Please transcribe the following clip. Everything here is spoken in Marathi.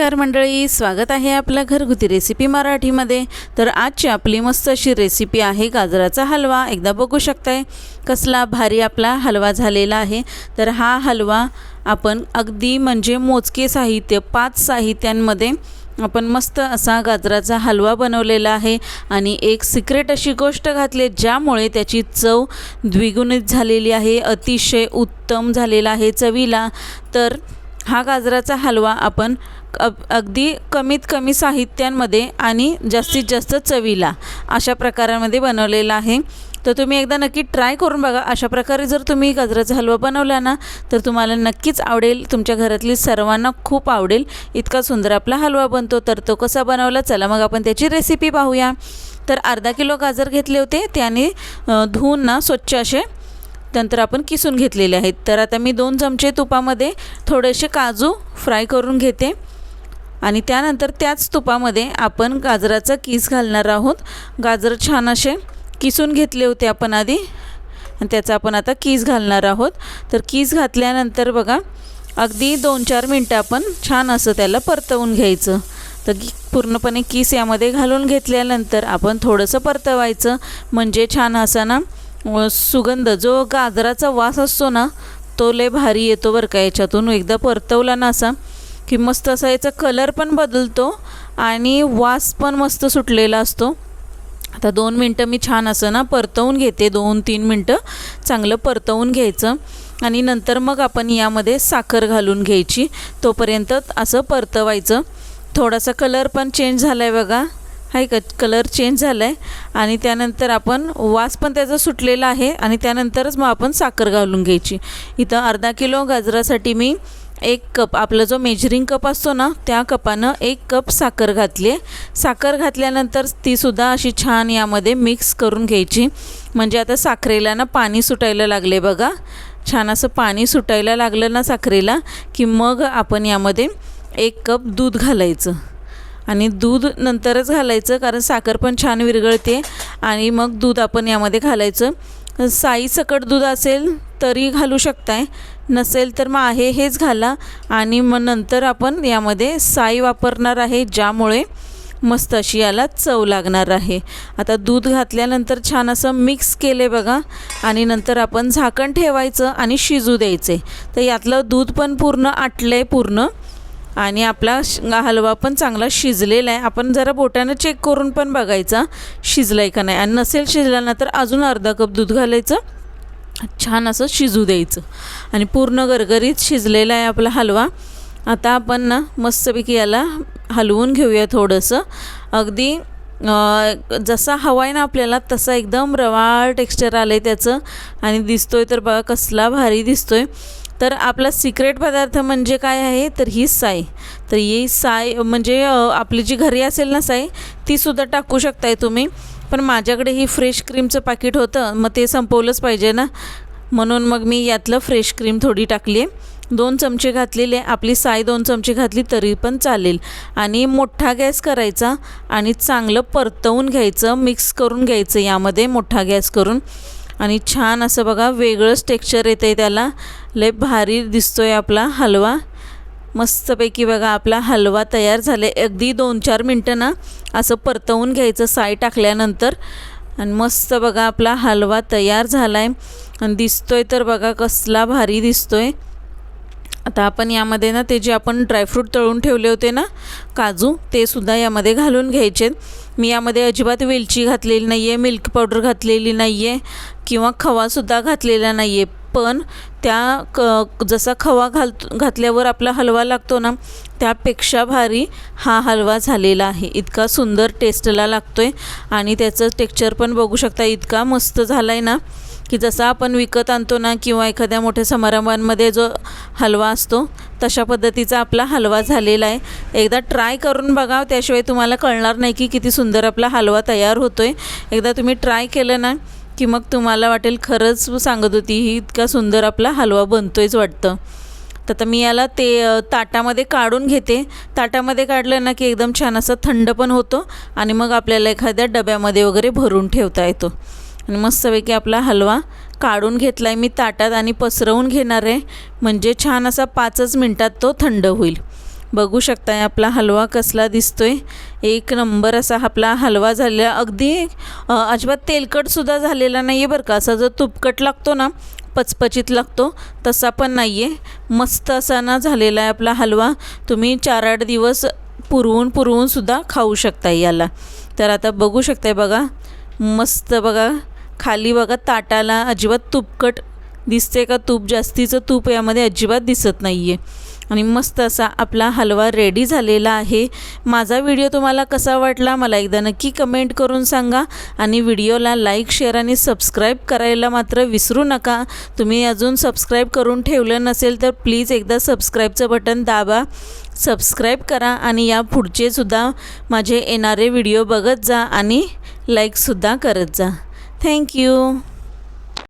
नमस्कार मंडळी स्वागत आहे आपल्या घरगुती रेसिपी मराठीमध्ये. तर आजची आपली मस्त अशी रेसिपी आहे गाजराचा हलवा. एकदा बघू शकताय कसला भारी आपला हलवा झालेला आहे. तर हा हलवा आपण अगदी म्हणजे मोजके साहित्य पाच साहित्यांमध्ये आपण मस्त असा गाजराचा हलवा बनवलेला आहे. आणि एक सिक्रेट अशी गोष्ट घातली ज्यामुळे त्याची चव द्विगुणित झालेली आहे अतिशय उत्तम झालेला आहे चवीला. तर हा गाजराचा हलवा आपण अगदी कमीत कमी साहित्यांमध्ये आणि जास्तीत जास्त चवीला अशा प्रकारामध्ये बनवलेला आहे. तर तुम्ही एकदा नक्की ट्राय करून बघा. अशा प्रकारे जर तुम्ही गाजराचा हलवा बनवला ना तर तुम्हाला नक्कीच आवडेल. तुमच्या घरातली सर्वांना खूप आवडेल. इतका सुंदर आपला हलवा बनतो. तर तो कसा बनवला चला मग आपण त्याची रेसिपी पाहूया. तर अर्धा किलो गाजर घेतले होते. त्याने धुऊन धुवून ना स्वच्छ असे नंतर आपण किसून घेतलेले आहेत. तर आता मी दोन चमचे तुपामध्ये थोडेसे काजू फ्राय करून घेते. आणि त्यानंतर त्याच तुपामध्ये आपण गाजराचा किस घालणार आहोत. गाजर छान असे किसून घेतले होते आपण आधी. आणि त्याचा आपण आता कीस घालणार आहोत. तर कीस घातल्यानंतर बघा अगदी दोन चार मिनटं आपण छान असं त्याला परतवून घ्यायचं. तर पूर्णपणे कीस यामध्ये घालून घेतल्यानंतर आपण थोडंसं परतवायचं. म्हणजे छान असा ना सुगंध जो गाजराचा वास असतो ना तो लय भारी येतो बरं का याच्यातून. एकदा परतवला ना असा की मस्त असा याचा कलर पण बदलतो आणि वास पण मस्त सुटलेला असतो. आता दोन मिनटं मी छान असं ना परतवून घेते दोन तीन मिनटं चांगलं परतवून घ्यायचं. आणि नंतर मग आपण यामध्ये साखर घालून घ्यायची तोपर्यंत असं परतवायचं. थोडासा कलर पण चेंज झाला आहे बघा. हाय का कलर चेंज झाला आहे आणि त्यानंतर आपण वास पण त्याचा सुटलेला आहे आणि त्यानंतरच मग आपण साखर घालून घ्यायची. इथं अर्धा किलो गाजरासाठी मी एक कप आपला जो मेजरिंग कप असतो ना त्या कपानं एक कप साखर घातली आहे साखर घातल्यानंतर तीसुद्धा अशी छान यामध्ये मिक्स करून घ्यायची. म्हणजे आता साखरेला ना पाणी सुटायला लागले बघा. छान असं पाणी सुटायला लागलं ना साखरेला की मग आपण यामध्ये एक कप दूध घालायचं. आणि दूध नंतरच घालायचं कारण साखर पण छान विरघळते. आणि मग दूध आपण यामध्ये घालायचं. साई सकट दूध असेल तरी घालू शकताय. नसेल तर मग आहे हेच घाला. आणि मग नंतर आपण यामध्ये साई वापरणार आहे ज्यामुळे मस्त अशी याला चव लागणार आहे. आता दूध घातल्यानंतर छान असं मिक्स केले बघा. आणि नंतर आपण झाकण ठेवायचं आणि शिजू द्यायचे. तर यातलं दूध पण पूर्ण आटलं आहे पूर्ण. आणि आपला हलवा पण चांगला शिजलेला आहे. आपण जरा बोटानं चेक करून पण बघायचा शिजला आहे का नाही. आणि नसेल शिजला ना तर अजून अर्धा कप दूध घालायचं. छान असं शिजू द्यायचं. आणि पूर्ण गरगरीत शिजलेला आहे आपला हलवा. आता आपण ना मस्तपैकी याला हलवून घेऊया थोडंसं. अगदी जसा हवा आहे ना आपल्याला तसा एकदम रवाळ टेक्स्चर आलं आहे त्याचं. आणि दिसतोय तर बघा कसला भारी दिसतोय. तर आपला सिक्रेट पदार्थ म्हणजे काय आहे? तर ही साय तर ही साय म्हणजे आपली जी घरी असेल ना साय तीसुद्धा टाकू शकताय तुम्ही. पण माझ्याकडे ही फ्रेश क्रीमचं पाकिट होतं मग ते संपवलंच पाहिजे ना. म्हणून मग मी यातलं फ्रेश क्रीम थोडी टाकली आहे दोन चमचे घातलेले आपली साय दोन चमचे घातली तरी पण चालेल. आणि मोठा गॅस करायचा आणि चांगलं परतवून घ्यायचं मिक्स करून घ्यायचं यामध्ये मोठा गॅस करून. आणि छान असं बघा वेगळंच टेक्स्चर येतं आहे त्याला. लय भारी दिसतो आहे आपला हलवा. मस्तपैकी बघा आपला हलवा तयार झाले. अगदी दोन चार मिनटं ना असं परतवून घ्यायचं साय टाकल्यानंतर. आणि मस्त बघा आपला हलवा तयार झाला आहे आणि दिसतोय तर बघा कसला भारी दिसतोय. आता आपण यामध्ये ना ते जे आपण ड्रायफ्रूट तळून ठेवले होते ना काजू ते सुद्धा यामध्ये घालून घ्यायचे. मी यामध्ये अजिबात वेलची घातलेली नाही आहे मिल्क पावडर घातलेली नाही आहे किंवा खवासुद्धा घातलेला नाही आहे पण त्या क जसा खवा घाल घातल्यावर आपला हलवा लागतो ना त्यापेक्षा भारी हा हलवा झालेला आहे. इतका सुंदर टेस्टला लागतो आहे आणि त्याचं टेक्स्चर पण बघू शकता इतका मस्त झाला आहे ना. की जसा आपण विकत आणतो ना किंवा एखाद्या मोठ्या समारंभांमध्ये जो हलवा असतो तशा पद्धतीचा आपला हलवा झालेला आहे. एकदा ट्राय करून बघा त्याशिवाय तुम्हाला कळणार नाही की किती सुंदर आपला हलवा तयार होतो आहे एकदा तुम्ही ट्राय केलं ना की मग तुम्हाला वाटेल खरंच सांगत होती ही इतका सुंदर आपला हलवा बनतोयच वाटतं. तर आता मी याला ते ताटामध्ये काढून घेते. ताटामध्ये काढलं ना की एकदम छान असं थंड पण होतो आणि मग आपल्याला एखाद्या डब्यामध्ये वगैरे भरून ठेवता येतो. आणि मस्तपैकी आपला हलवा काढून घेतला आहे मी ताटात आणि पसरवून घेणार आहे. म्हणजे छान असा पाचच मिनटात तो थंड होईल. बघू शकताय आपला हलवा कसला दिसतोय. एक नंबर असा आपला हलवा झालेला. अगदी अजिबात तेलकटसुद्धा झालेला नाही आहे बरं का. असा जो तुपकट लागतो ना पचपचीत लागतो तसा पण नाही आहे मस्त असा ना झालेला आहे आपला हलवा. तुम्ही चार आठ दिवस पुरवून पुरवूनसुद्धा खाऊ शकता याला. तर आता बघू शकताय बघा. मस्त बघा. खाली बघा ताटाला अजिबात तुपकट दिसते का? तूप जास्तीचं तूप यामध्ये अजिबात दिसत नाही आहे आणि मस्त असा आपला हलवा रेडी झालेला आहे. माझा व्हिडिओ तुम्हाला कसा वाटला मला एकदा नक्की कमेंट करून सांगा. आणि व्हिडिओला लाईक शेअर आणि सबस्क्राईब करायला मात्र विसरू नका. तुम्ही अजून सबस्क्राईब करून ठेवलं नसेल तर प्लीज एकदा सबस्क्राईबचं बटन दाबा. सबस्क्राईब करा आणि या पुढचेसुद्धा माझे येणारे व्हिडिओ बघत जा आणि लाईकसुद्धा करत जा. Thank you.